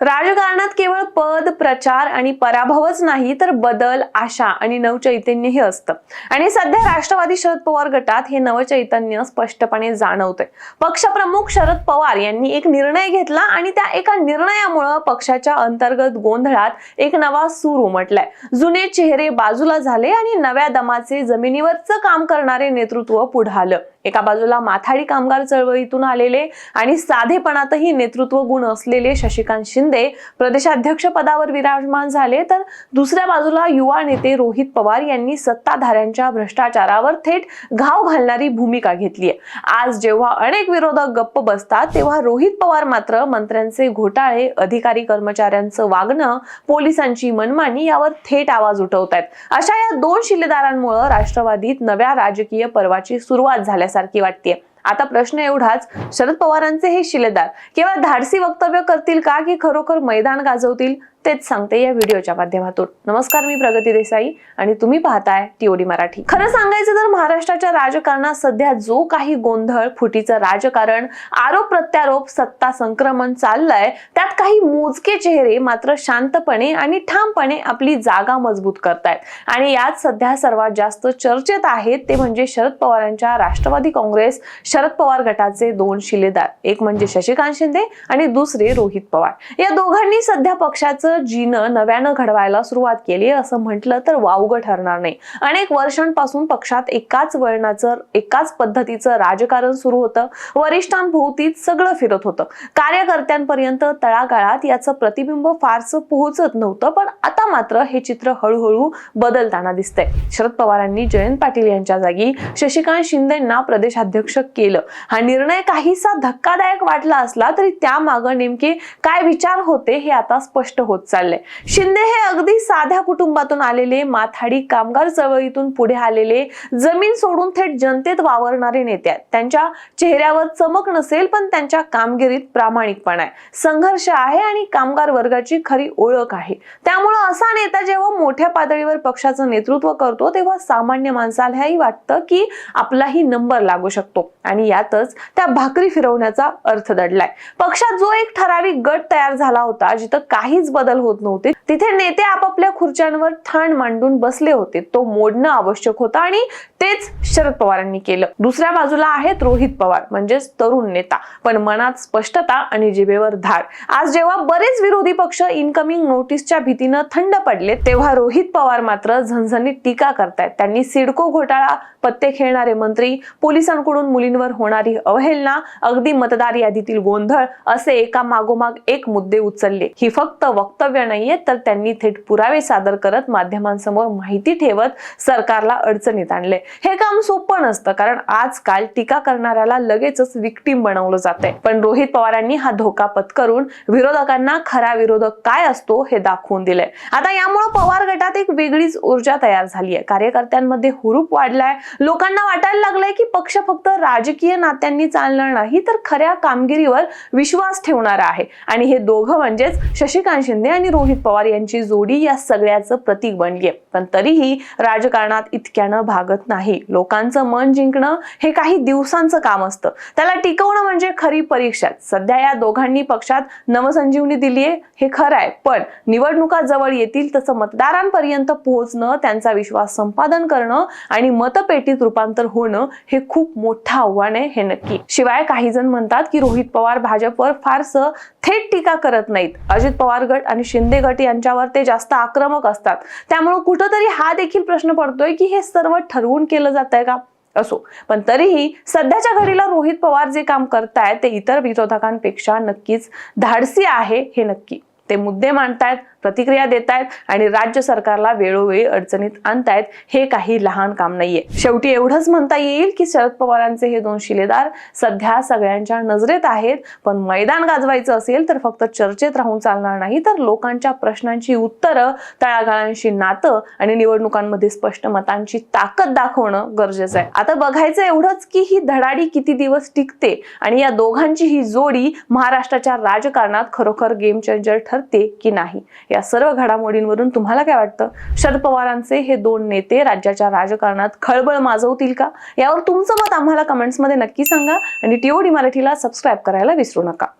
राजकारणात केवळ पद प्रचार आणि पराभवच नाही तर बदल आशा आणि नवचैतन्यही असतं. आणि सध्या राष्ट्रवादी शरद पवार गटात हे नवचैतन्य स्पष्टपणे जाणवतंय. पक्षप्रमुख शरद पवार यांनी एक निर्णय घेतला आणि त्या एका निर्णयामुळं पक्षाच्या अंतर्गत गोंधळात एक नवा सूर उमटलाय. जुने चेहरे बाजूला झाले आणि नव्या दमाचे जमिनीवरचं काम करणारे नेतृत्व पुढे आलं. एका बाजूला माथाडी कामगार चळवळीतून आलेले आणि साधेपणातही नेतृत्व गुण असलेले शशिकांत शिंदे प्रदेशाध्यक्ष पदावर विराजमान झाले तर दुसऱ्या बाजूला युवा नेते रोहित पवार यांनी सत्ताधाऱ्यांच्या भ्रष्टाचारावर थेट घाव घालणारी भूमिका घेतली आहे आज जेव्हा अनेक विरोधक गप्प बसतात तेव्हा रोहित पवार मात्र मंत्र्यांचे घोटाळे अधिकारी कर्मचाऱ्यांचं वागणं पोलिसांची मनमानी यावर थेट आवाज उठवत आहेत अशा या दोन शिलेदारांमुळे राष्ट्रवादीत नव्या राजकीय पर्वाची सुरुवात झाल्यास करण्यासारखी वाटते आता प्रश्न एवढाच शरद पवारांचे हे शिलेदार केवळ धाडसी वक्तव्य करतील का की खरोखर मैदान गाजवतील? तेच सांगते या व्हिडिओच्या माध्यमातून. नमस्कार मी प्रगती देसाई आणि तुम्ही पाहताय टीओडी मराठी. खरं सांगायचं तर महाराष्ट्राच्या राजकारणात सध्या जो काही गोंधळ फुटीचं राजकारण आरोप प्रत्यारोप सत्ता संक्रमण चाललंय त्यात काही मोजके चेहरे मात्र शांतपणे आणि ठामपणे आपली जागा मजबूत करतायत. आणि यात सध्या सर्वात जास्त चर्चेत आहेत ते म्हणजे शरद पवारांच्या राष्ट्रवादी काँग्रेस शरद पवार गटाचे दोन शिलेदार. एक म्हणजे शशिकांत शिंदे आणि दुसरे रोहित पवार. या दोघांनी सध्या पक्षाचं जीनं नव्यानं घडवायला सुरुवात केली असं म्हटलं तर वावगं ठरणार नाही. अनेक वर्षांपासून पक्षात एकाच वळणाचं एकाच पद्धतीचं राजकारण सुरू होतं. वरिष्ठांभोवतीच सगळं फिरत होतं. कार्यकर्त्यांपर्यंत तळागाळात याचं प्रतिबिंब फारसं पोहोचत नव्हतं पण आता मात्र हे चित्र हळूहळू बदलताना दिसतंय. शरद पवारांनी जयंत पाटील यांच्या जागी शशिकांत शिंदेंना प्रदेशाध्यक्ष केलं. हा निर्णय काहीसा धक्कादायक वाटला असला तरी त्यामागं नेमके काय विचार होते हे आता स्पष्ट होत चाललंय. शिंदे हे अगदी साध्या कुटुंबातून आलेले माथाडी कामगार चळवळीतून पुढे आलेले जमीन सोडून थेट जनतेत वावरणारे नेते आहेत. त्यांच्या चेहऱ्यावर चमक नसेल पण त्यांच्या कामगिरीत प्रामाणिकपणा आहे. संघर्ष आहे आणि कामगार वर्गाची खरी ओळख आहे. त्यामुळं असा नेता जेव्हा मोठ्या पातळीवर पक्षाचं नेतृत्व करतो तेव्हा सामान्य माणसालाही वाटतं की आपलाही नंबर लागू शकतो. आणि यातच त्या भाकरी फिरवण्याचा अर्थ दडलाय. पक्षात जो एक ठराविक गट तयार झाला होता जिथं काहीच बदल होत नव्हते. तिथे नेते आपापल्या खुर्च्यांवर ठाण मांडून बसले होते. तो मोडणं आवश्यक होतं आणि तेच शरद पवारांनी केलं. दुसऱ्या बाजूला आहेत रोहित पवार म्हणजेच तरुण नेता. पण मनात स्पष्टता आणि जिभेवर धार. आज जेव्हा बरेच विरोधी पक्ष इनकमिंग नोटीसच्या भीतीनं थंड पडले तेव्हा रोहित पवार मात्र झणझणीत टीका करतायत. त्यांनी सिडको घोटाळा पत्ते खेळणारे मंत्री पोलिसांकडून मुलींवर होणारी अवहेलना अगदी मतदार यादीतील गोंधळ असे एका मागोमाग एक मुद्दे उचलले. ही फक्त वक्तव्य नाहीये तर त्यांनी थेट पुरावे सादर करत माध्यमांसमोर माहिती ठेवत सरकारला अडचणीत आणले. हे काम सोपं नसतं कारण आजकाल टीका करणाऱ्याला लगेचच विक्टीम बनवलं जातंय. पण रोहित पवारांनी हा धोका पत्करून विरोधकांना खरा विरोधक काय असतो हे दाखवून दिले आता यामुळे पवार गटात एक वेगळीच ऊर्जा तयार झाली आहे कार्यकर्त्यांमध्ये हुरूप वाढलाय. लोकांना वाटायला लागलंय की पक्ष फक्त राजकीय नात्यांनी चालणार नाही तर खऱ्या कामगिरीवर विश्वास ठेवणारा आहे. आणि हे दोघं म्हणजेच शशिकांत शिंदे शिंदे आणि रोहित पवार यांची जोडी या सगळ्याचं प्रतीक बनलीय पण तरीही राजकारणात इतक्यानं भागत नाही. लोकांचं मन जिंकणं हे काही दिवसांचं काम असतं. त्याला टिकवणं म्हणजे खरी परीक्षा. सध्या या दोघांनी पक्षात नवसंजीवनी दिलीये हे खरं आहे पण निवडणुका जवळ येतील तसं मतदारांपर्यंत पोहोचणं त्यांचा विश्वास संपादन करणं आणि मतपेटीत रूपांतर होणं हे खूप मोठं आव्हान आहे हे नक्की. शिवाय काही जण म्हणतात की रोहित पवार भाजपवर फारसं थेट टीका करत नाहीत. अजित पवार गट आणि शिंदे गट यांच्यावर ते जास्त आक्रमक असतात. त्यामुळे कुठंतरी हा देखील प्रश्न पडतोय की हे सर्व ठरवून केलं जात आहे का? असो. पण तरीही सध्याच्या घडीला रोहित पवार जे काम करतायत ते इतर विरोधकांपेक्षा नक्कीच धाडसी आहे हे नक्की. ते मुद्दे मांडतायत प्रतिक्रिया देत आहेत आणि राज्य सरकारला वेळोवेळी अडचणीत आणतायत हे काही लहान काम नाहीये. शेवटी एवढंच म्हणता येईल की शरद पवारांचे हे दोन शिलेदार सध्या सगळ्यांच्या नजरेत आहेत पण मैदान गाजवायचं असेल तर फक्त चर्चेत राहून चालणार नाही तर लोकांच्या प्रश्नांची उत्तरं तळागाळांशी नातं आणि निवडणुकांमध्ये स्पष्ट मतांची ताकद दाखवणं गरजेचं आहे. आता बघायचं एवढंच की ही धडाडी किती दिवस टिकते आणि या दोघांची ही जोडी महाराष्ट्राच्या राजकारणात खरोखर गेम चेंजर ठरते की नाही? या सर्व घडामोडींवरून तुम्हाला काय वाटतं? शरद पवारांचे हे दोन नेते राज्याच्या राजकारणात खळबळ माजवतील का? यावर तुमचं मत आम्हाला कमेंट्समध्ये नक्की सांगा आणि टीओडी मराठीला सबस्क्राईब करायला विसरू नका.